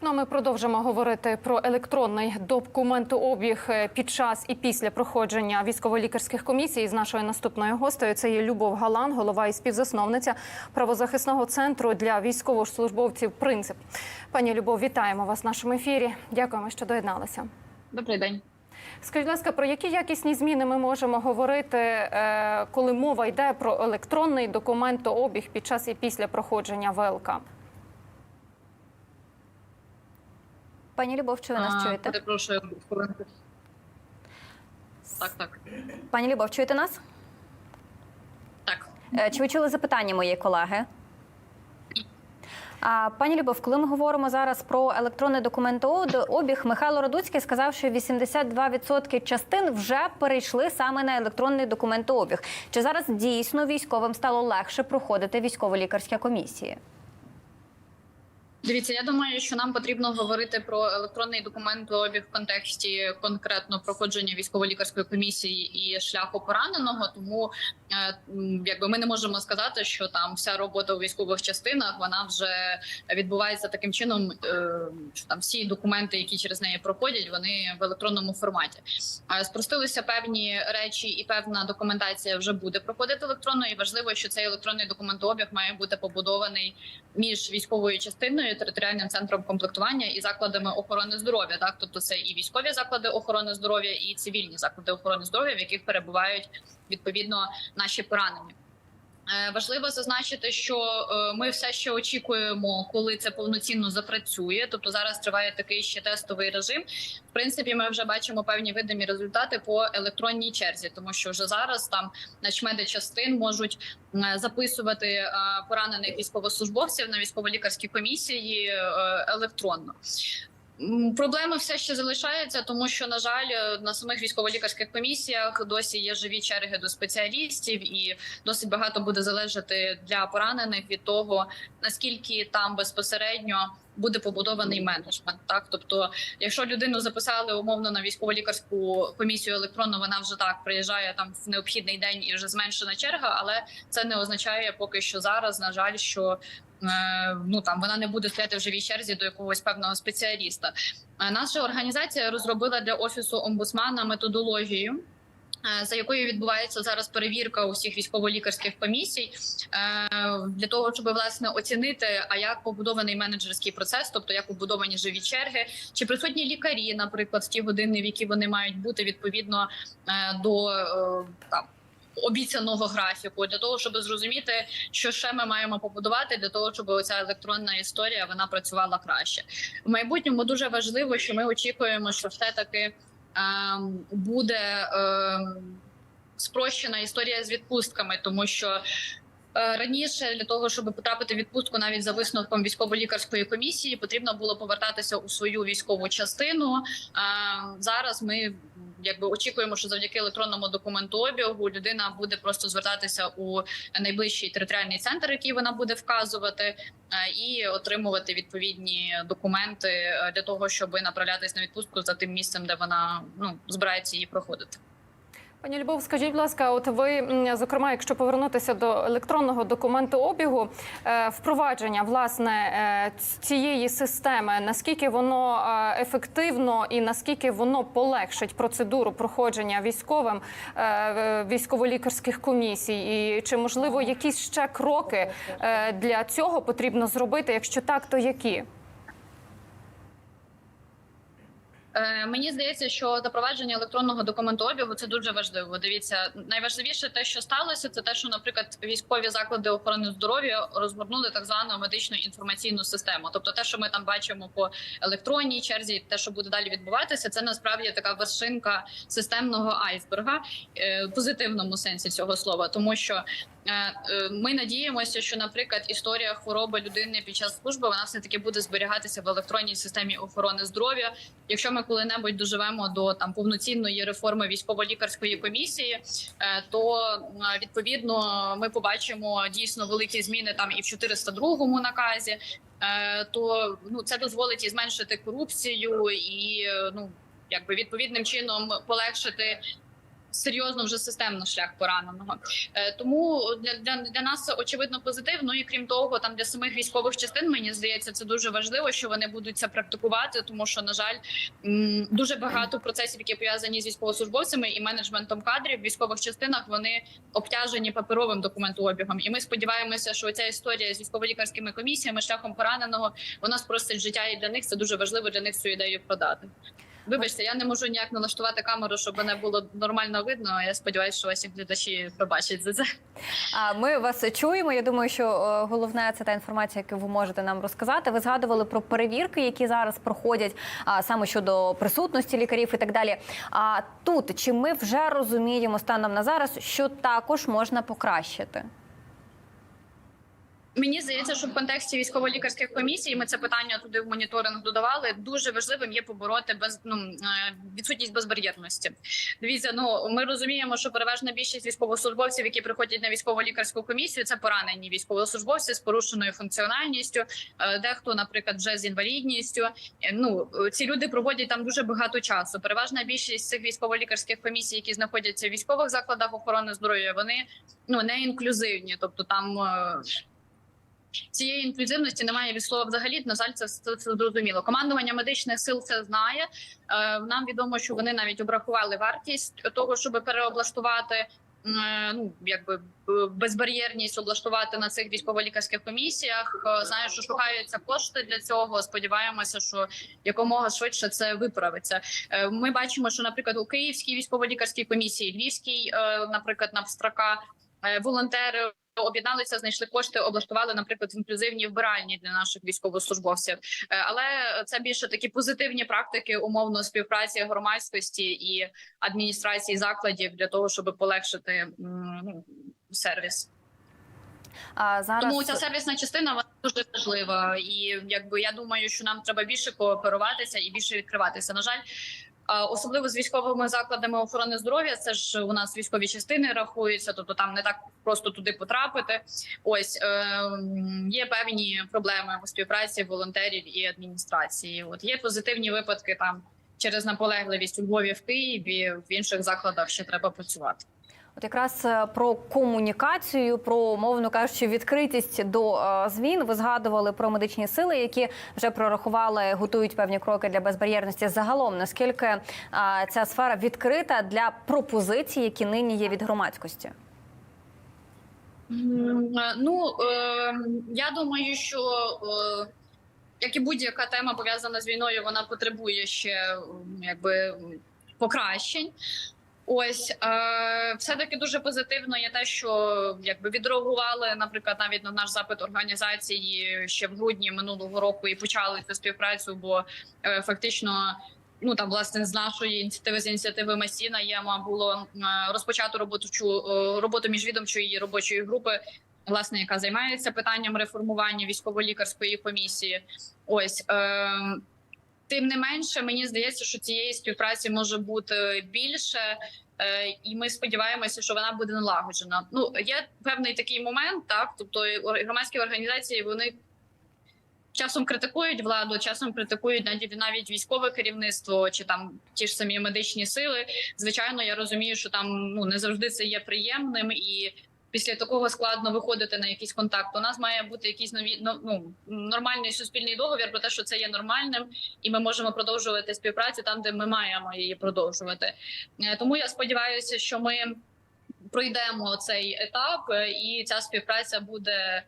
Ну, а ми продовжимо говорити про електронний документообіг е, під час і після проходження військово-лікарських комісій з нашою наступною гостею. Це є Любов Галан, голова і співзасновниця правозахисного центру для військовослужбовців. Принцип пані Любов, вітаємо вас в нашому ефірі. Дякуємо, що доєдналися. Добрий день. Скажіть, будь ласка, про які якісні зміни ми можемо говорити, е, коли мова йде про електронний документообіг під час і після проходження ВЛК? Пані Любов, чи ви нас А, чуєте? Перепрошую, хвилинку. Так, так. Пані Любов, чуєте нас? Так. Е, Чи ви чули запитання моєї колеги? А, пані Любов, коли ми говоримо зараз про електронний документообіг, Михайло Радуцький сказав, що 82% частин вже перейшли саме на електронний документообіг. Чи зараз дійсно військовим стало легше проходити військово-лікарські комісії? Дивіться, я думаю, що нам потрібно говорити про електронний документообіг в контексті конкретно проходження військово-лікарської комісії і шляху пораненого. Тому е, якби ми не можемо сказати, що там вся робота у військових частинах вона вже відбувається таким чином, е, що там всі документи, які через неї проходять, вони в електронному форматі. Е, Спростилися певні речі, і певна документація вже буде проходити електронно. І важливо, що цей електронний документообіг має бути побудований між військовою частиною, територіальним центром комплектування і закладами охорони здоров'я. Так, тобто це і військові заклади охорони здоров'я, і цивільні заклади охорони здоров'я, в яких перебувають відповідно наші поранені. Е, Важливо зазначити, що е, ми все ще очікуємо, коли це повноцінно запрацює. Тобто зараз триває такий ще тестовий режим. В принципі, ми вже бачимо певні видимі результати по електронній черзі, тому що вже зараз там начмеди частин можуть записувати е, поранених військовослужбовців на військово-лікарські комісії електронно. Проблеми все ще залишаються, тому що на жаль, е, на самих військово-лікарських комісіях досі є живі черги до спеціалістів, і досить багато буде залежати для поранених від того, наскільки там безпосередньо буде побудований менеджмент. Так, тобто, якщо людину записали умовно на військово-лікарську комісію електронно, вона вже так приїжджає там в необхідний день і вже зменшена черга, але це не означає поки що зараз, на жаль, що ну там вона не буде стояти в живій черзі до якогось певного спеціаліста. Е, Наша організація розробила для офісу омбудсмана методологію. е, За якою відбувається зараз перевірка усіх військово-лікарських комісій е, для того, щоб власне оцінити, а як побудований менеджерський процес, тобто як побудовані живі черги, чи присутні лікарі, наприклад, в ті години, в які вони мають бути відповідно е, до е, там обіцяного графіку, для того, щоб зрозуміти, що ще ми маємо побудувати для того, щоб оця електронна історія вона працювала краще. В майбутньому дуже важливо, що ми очікуємо, що все таки ем, буде ем, спрощена історія з відпустками, тому що. е, Раніше для того, щоб потрапити в відпустку навіть за висновком військово-лікарської комісії, потрібно було повертатися у свою військову частину. А зараз ми якби очікуємо, що завдяки електронному документообігу людина буде просто звертатися у найближчий територіальний центр, який вона буде вказувати, е, і отримувати відповідні документи е, для того, щоб направлятись на відпустку за тим місцем, де вона ну збирається її проходити. Пані Любов, скажіть, будь ласка, от ви зокрема, якщо повернутися до електронного документообігу, е, впровадження власне е, цієї системи, наскільки воно е, ефективно і наскільки воно полегшить процедуру проходження військовим військово-лікарських комісій, і чи можливо якісь ще кроки для цього потрібно зробити? Якщо так, то які? Е, Мені здається, що запровадження електронного документообігу це дуже важливо. Дивіться, найважливіше те, що сталося, це те, що, наприклад, військові заклади охорони здоров'я розгорнули так звану медичну інформаційну систему. Тобто, те, що ми там бачимо по електронній черзі, те, що буде далі відбуватися, це насправді така вершинка системного айсберга е, в позитивному сенсі цього слова, тому що. Е, е, Ми надіємося, що, наприклад, історія хвороби людини під час служби вона все таки буде зберігатися в електронній системі охорони здоров'я. Якщо ми коли-небудь доживемо до там повноцінної реформи військово-лікарської комісії, е, то відповідно ми побачимо дійсно великі зміни там і в 402 наказі. То ну це дозволить і зменшити корупцію, і ну якби відповідним чином полегшити серйозно вже системно шлях пораненого. Е, Тому для, для, для нас очевидно позитив. Ну і крім того, там для самих військових частин мені здається, це дуже важливо, що вони будуть це практикувати, тому що на жаль, дуже багато процесів, які пов'язані з військовослужбовцями і менеджментом кадрів в військових частинах, вони обтяжені паперовим документообігом. І ми сподіваємося, що ця історія з військово-лікарськими комісіями, шляхом пораненого, вона спростить життя і для них це дуже важливо для них цю ідею продати. Вибачте, я не можу ніяк налаштувати камеру, щоб мене було нормально видно. Я сподіваюся, що ваші глядачі пробачать за це. А ми вас чуємо. Я думаю, що е, головне це та інформація, яку ви можете нам розказати. Ви згадували про перевірки, які зараз проходять а, саме щодо присутності лікарів і так далі. А тут чи ми вже розуміємо станом на зараз, що також можна покращити? Мені здається, що в контексті військово-лікарських комісій ми це питання туди в моніторинг додавали. Дуже важливим є побороти без ну е, відсутність безбар'єрності. Дивіться, ну ми розуміємо, що переважна більшість військовослужбовців, які приходять на військово-лікарську комісію, це поранені військовослужбовці з порушеною функціональністю. Е, Дехто, наприклад, вже з інвалідністю. Е, Ну ці люди проводять там дуже багато часу. Переважна більшість цих військово-лікарських комісій, які знаходяться в військових закладах охорони здоров'я, вони ну не інклюзивні, тобто там. Цієї інклюзивності немає від слова взагалі. На жаль, це, це, це зрозуміло. Командування медичних сил це знає. Е, нам відомо, що вони навіть обрахували вартість того, щоб переоблаштувати. е, Ну, якби безбар'єрність облаштувати на цих військово-лікарських комісіях. Е, Знаю, що шукаються кошти для цього. Сподіваємося, що якомога швидше це виправиться. Е, Ми бачимо, що, наприклад, у Київській військово-лікарській комісії, Львівській, наприклад, на Строка е, волонтери об'єдналися, знайшли кошти, облаштували, наприклад, інклюзивні вбиральні для наших військовослужбовців. Е, Але це більше такі позитивні практики умовно співпраці громадськості і адміністрації закладів для того, щоб полегшити ну, сервіс. А зараз Тому ця сервісна частина вона дуже важлива, і якби я думаю, що нам треба більше кооперуватися і більше відкриватися. На жаль. Особливо з військовими закладами охорони здоров'я, це ж у нас військові частини рахуються, тобто там не так просто туди потрапити. Ось е, є певні проблеми у співпраці волонтерів і адміністрації. От є позитивні випадки там через наполегливість у Львові в Києві, в інших закладах ще треба працювати. От якраз е, про комунікацію, про мовно кажучи, відкритість до е, змін. Ви згадували про медичні сили, які вже прорахували, готують певні кроки для безбар'єрності. Загалом наскільки е, ця сфера відкрита для пропозицій, які нині є від громадськості? Ну я думаю, що як і будь-яка тема пов'язана з війною, вона потребує ще якби покращень. Ось е, все таки дуже позитивно є те, що якби відреагували, наприклад, навіть на наш запит організації ще в грудні минулого року і почали цю співпрацю, бо е, фактично. Ну там власне з нашої ініціативи з ініціативи Масіна єма було е, розпочато роботу роботу міжвідомчої робочої групи, власне, яка займається питанням реформування військово-лікарської комісії. Ось е, тим не менше, мені здається, що цієї співпраці може бути більше. е, І ми сподіваємося, що вона буде налагоджена. Ну є певний такий момент, так тобто громадські організації вони часом критикують владу, часом критикують навіть навіть військове керівництво чи там ті ж самі медичні сили. Звичайно, я розумію, що там ну не завжди це є приємним, і після такого складно виходити на якийсь контакт. У нас має бути якийсь нові ну, нормальний суспільний договір про те, що це є нормальним, і ми можемо продовжувати співпрацю там, де ми маємо її продовжувати. Е, Тому я сподіваюся, що ми пройдемо цей етап, е, і ця співпраця буде.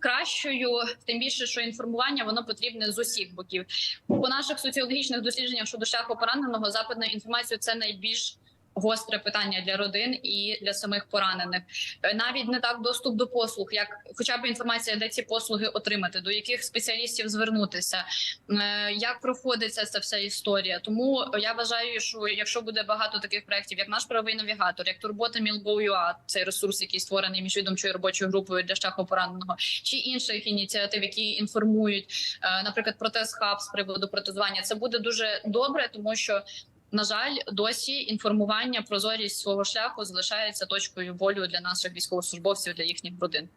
Кращою, тим більше, що інформування воно потрібне з усіх боків. По наших соціологічних дослідженнях щодо шляху пораненого запит на інформацію це найбільш гостре питання для родин і для самих поранених. Е, Навіть не так доступ до послуг, як хоча б інформація, де ці послуги отримати, до яких спеціалістів звернутися, е, як проходиться ця вся історія. Тому я вважаю, що якщо буде багато таких проєктів, як наш правовий навігатор, як турбота Мілбоюа, цей ресурс, який створений міжвідомчою робочою групою для шляху пораненого, чи інших ініціатив, які інформують, е, наприклад, протез хаб з приводу протезування, це буде дуже добре, тому що. На жаль, досі інформування прозорість свого шляху залишається точкою болю для наших військовослужбовців для їхніх родин.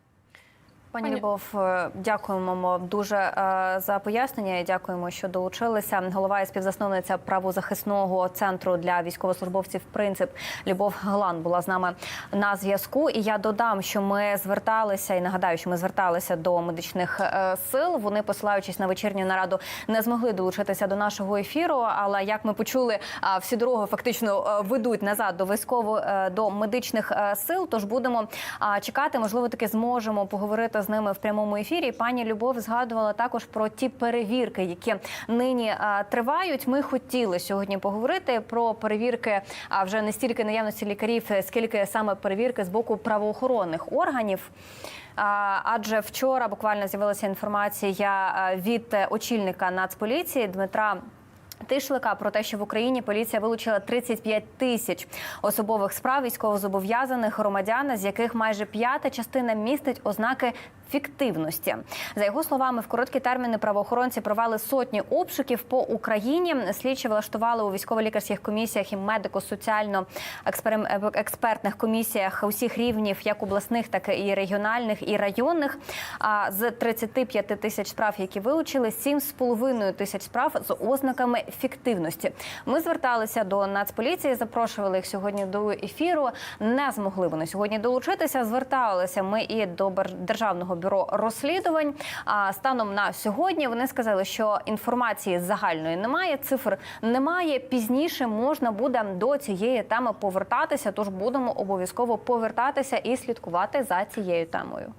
Пані Любов, е, дякуємо дуже е, за пояснення. і Дякуємо, що долучилися. Голова і співзасновниця правозахисного центру для військовослужбовців Принцип Любов Глан була з нами на зв'язку. І я додам, що ми зверталися і нагадаю, що ми зверталися до медичних е, сил. Вони, посилаючись на вечірню нараду, не змогли долучитися до нашого ефіру. Але як ми почули, всі дороги фактично ведуть назад до військово до медичних сил. Тож будемо чекати. Можливо, таки зможемо поговорити з ними в прямому ефірі. Пані Любов згадувала також про ті перевірки, які нині тривають. Ми хотіли сьогодні поговорити про перевірки, а вже не стільки наявності лікарів, скільки саме перевірки з боку правоохоронних органів. Адже вчора буквально з'явилася інформація від е, очільника Нацполіції Дмитра. Тишлика про те, що в Україні поліція вилучила 35 тисяч особових справ військовозобов'язаних громадян, з яких майже п'ята частина містить ознаки фіктивності. За його словами, в короткі терміни правоохоронці провели сотні обшуків по Україні. Слідчі влаштували у військово-лікарських комісіях і медико-соціально-експертних комісіях усіх рівнів, як обласних, так і регіональних і районних. А з 35 тисяч справ, які вилучили, 7,5 тисяч справ з ознаками фіктивності. Ми зверталися до Нацполіції, запрошували їх сьогодні до ефіру. Не змогли вони сьогодні долучитися. Зверталися ми і до державного бюро розслідувань. А станом на сьогодні вони сказали, що інформації загальної немає, цифр немає. Пізніше можна буде до цієї теми повертатися. Тож будемо обов'язково повертатися і слідкувати за цією темою.